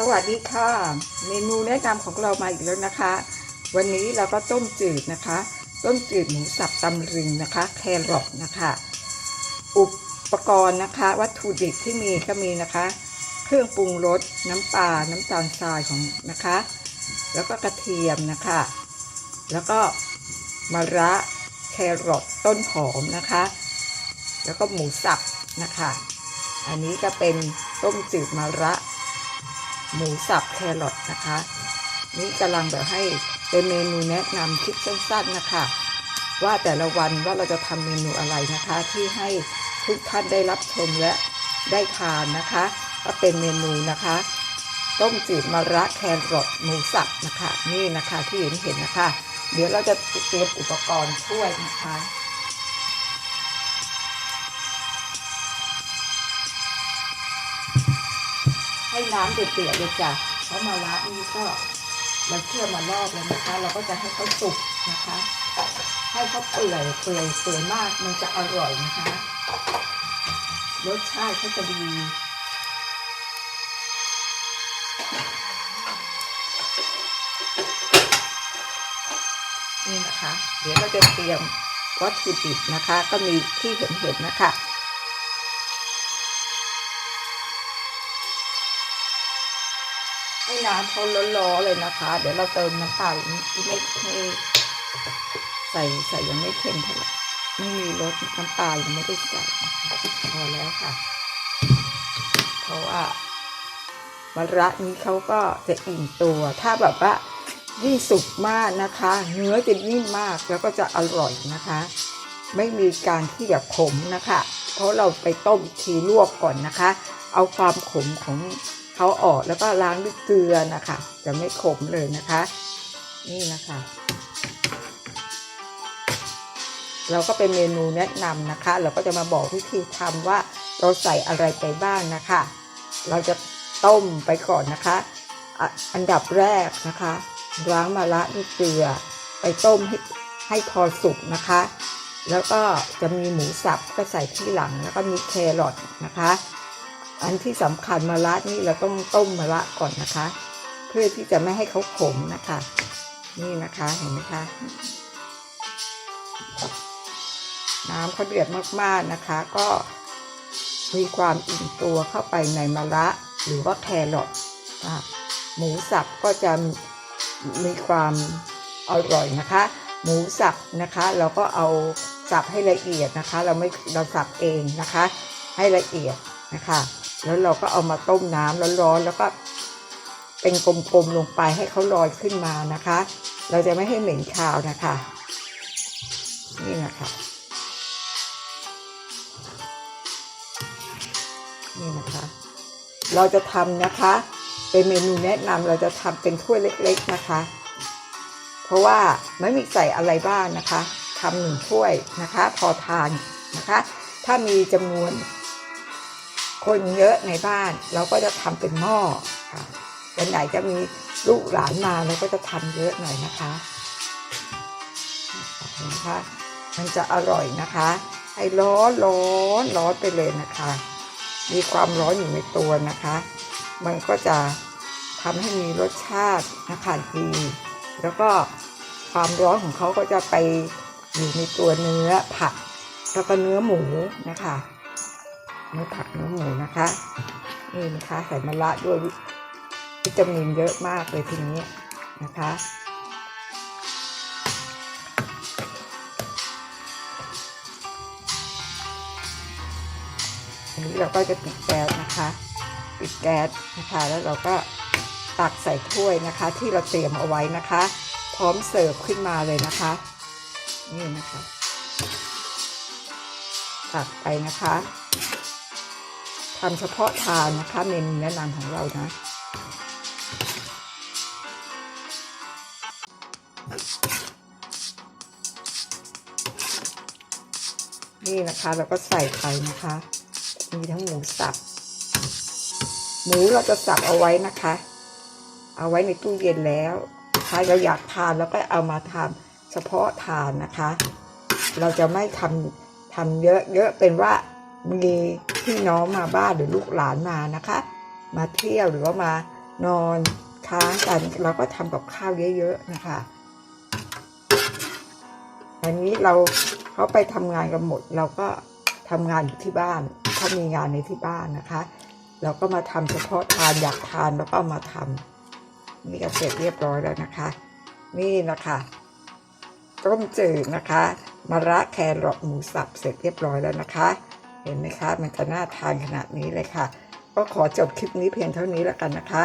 สวัสดีค่ะ เมนูแนะนำของเรามาอีกแล้วนะคะ วันนี้เราก็ต้มจืดนะคะ ต้มจืดหมูสับตำลึงนะคะ แครอทนะคะ อุปกรณ์นะคะ วัตถุดิบที่มีก็มีนะคะ เครื่องปรุงรสน้ำปลาน้ำตาลทรายของนะคะ แล้วก็กระเทียมนะคะ แล้วก็มะระแครอทต้นหอมนะคะ แล้วก็หมูสับนะคะ อันนี้ก็เป็นต้มจืดมะระ หมูสับแครอทนะคะ นี่กำลังแบบให้เป็นเมนูแนะนำคลิปสั้นๆนะคะ ว่าแต่ละวันว่าเราจะทำเมนูอะไรนะคะ ที่ให้ทุกท่านได้รับชมและได้ทานนะคะ ก็เป็นเมนูนะคะ ต้มจืดมะระแครอทหมูสับนะคะ นี่นะคะที่เห็นเห็นนะคะ เดี๋ยวเราจะเตรียมอุปกรณ์ช่วยนะคะ ให้น้ำเดือดๆเลยจ้ะเพราะมะระนี่ก็เราเชื่อมารอบแล้วนะคะ เราก็จะให้เขาสุกนะคะ ให้เขาเปื่อยเปื่อยเปื่อยมากมันจะอร่อยนะคะรสชาติเขาจะดีนี่นะคะ เดี๋ยวเราจะเตรียมวัตถุดิบนะคะ ก็มีที่เห็นเห็นนะคะ ให้น้ำเขาร้อนๆเลยนะคะ เดี๋ยวเราเติมน้ำเปล่าอีกนิดไม่ไม่ใส่ใส่ยังไม่เค็มเท่าไหร่ไม่มีรสน้ำปลยังไม่ได้ใส่พอแล้วค่ะเพราะว่ามะระนี้เขาก็จะอิ่มตัว ถ้าแบบว่ายิ่งสุกมากนะคะ เนื้อจะนิ่มมากแล้วก็จะอร่อยนะคะ ไม่มีการที่แบบขมนะคะ เพราะเราไปต้มทีลวกก่อนนะคะ เอาความขมของ เขาออกแล้วก็ล้างด้วยเกลือนะคะ จะไม่ขมเลยนะคะ นี่นะคะ เราก็เป็นเมนูแนะนำนะคะ เราก็จะมาบอกวิธีทำว่าเราใส่อะไรไปบ้างนะคะ เราจะต้มไปก่อนนะคะอะอันดับแรกนะคะล้างมะระด้วยเกลือ ไปต้มให้ให้พอสุกนะคะ แล้วก็จะมีหมูสับก็ใส่ที่หลังแล้วก็มีแครอทนะคะ อันที่สำคัญมะระนี่เราต้องต้มมะระก่อนนะคะ เพื่อที่จะไม่ให้เขาขมนะคะ นี่นะคะเห็นไหมคะน้ำเขาเดือดมากๆนะคะ ก็มีความอิ่มตัวเข้าไปในมะระหรือว่าแครอทค่ะหมูสับก็จะมีความอร่อยนะคะ หมูสับนะคะ เราก็เอาสับให้ละเอียดนะคะ เราไม่เราสับเองนะคะ ให้ละเอียดนะคะ แล้วเราก็เอามาต้มน้ำร้อนๆแล้วก็เป็นกลมๆลงไปให้เขาลอยขึ้นมานะคะ เราจะไม่ให้เหม็นคาวนะคะ นี่นะคะนี่นะคะ เราจะทำนะคะ เป็นเมนูแนะนำเราจะทำเป็นถ้วยเล็ก ๆนะคะ เพราะว่าไม่มีใส่อะไรบ้างนะคะทำหนึ่งถ้วยนะคะ พอทานนะคะ ถ้ามีจำนวน คนเยอะในบ้าน เราก็จะทำเป็นหม้อค่ะวันไหนจะมีลูกหลานมาเราก็จะทำเยอะหน่อยนะคะเห็นไหมคะมันจะอร่อยนะคะ ให้ร้อนร้อนร้อนไปเลยนะคะ มีความร้อนอยู่ในตัวนะคะ มันก็จะทำให้มีรสชาตินะคะดีแล้วก็ความร้อนของเขาก็จะไปอยู่ในตัวเนื้อผักแล้วก็เนื้อหมูนะคะ เนื้อผักเนื้อหมูนะคะ นี่นะคะใส่มะระด้วยวิวิตามินเยอะมากเลยทีนี้นะคะอันนี้เราก็จะปิดแก๊สนะคะ ปิดแก๊สนะคะแล้วเราก็ตักใส่ถ้วยนะคะ ที่เราเตรียมเอาไว้นะคะ พร้อมเสิร์ฟขึ้นมาเลยนะคะ นี่นะคะ ตักไปนะคะ ทำเฉพาะทานนะคะเมนูแนะนำของเรานะนี่นะคะเราก็ใส่ไปนะคะ มีทั้งหมูสับ หมูเราจะสับเอาไว้นะคะ เอาไว้ในตู้เย็นแล้วถ้าเราอยากทานแล้วก็เอามาทำเฉพาะทานนะคะ เราจะไม่ทำทำเยอะเยอะเป็นว่า มีพี่น้องมาบ้านหรือลูกหลานมานะคะ มาเที่ยวหรือว่ามานอนค้างกันเราก็ทำกับข้าวเยอะๆนะคะ อันนี้เราเขาไปทำงานกันหมด เราก็ทำงานอยู่ที่บ้านถ้ามีงานในที่บ้านนะคะ เราก็มาทำเฉพาะทานอยากทานแล้วก็มาทำนี่ก็เสร็จเรียบร้อยแล้วนะคะ นี่นะคะต้มจืดนะคะมะระแครอทหมูสับเสร็จเรียบร้อยแล้วนะคะ เห็นไหมคะ มันจะน่าทานขนาดนี้เลยค่ะ ก็ขอจบคลิปนี้เพียงเท่านี้แล้วกันนะคะ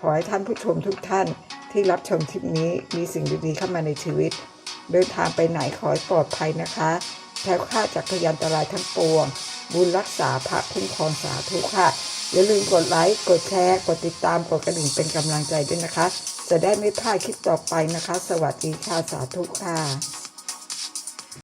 ขอให้ท่านผู้ชมทุกท่านที่รับชมคลิปนี้มีสิ่งดีๆเข้ามาในชีวิต เดินทางไปไหนขอให้ปลอดภัยนะคะแคล้วคลาจากพยันตรายทั้งปวง บุญรักษาพระคุ้มครองสาธุค่ะ อย่าลืมกดไลค์ กดแชร์ กดติดตาม กดกระดิ่งเป็นกำลังใจด้วยนะคะ จะได้ไม่พลาดคลิปต่อไปนะคะ สวัสดีค่ะ สาธุค่ะ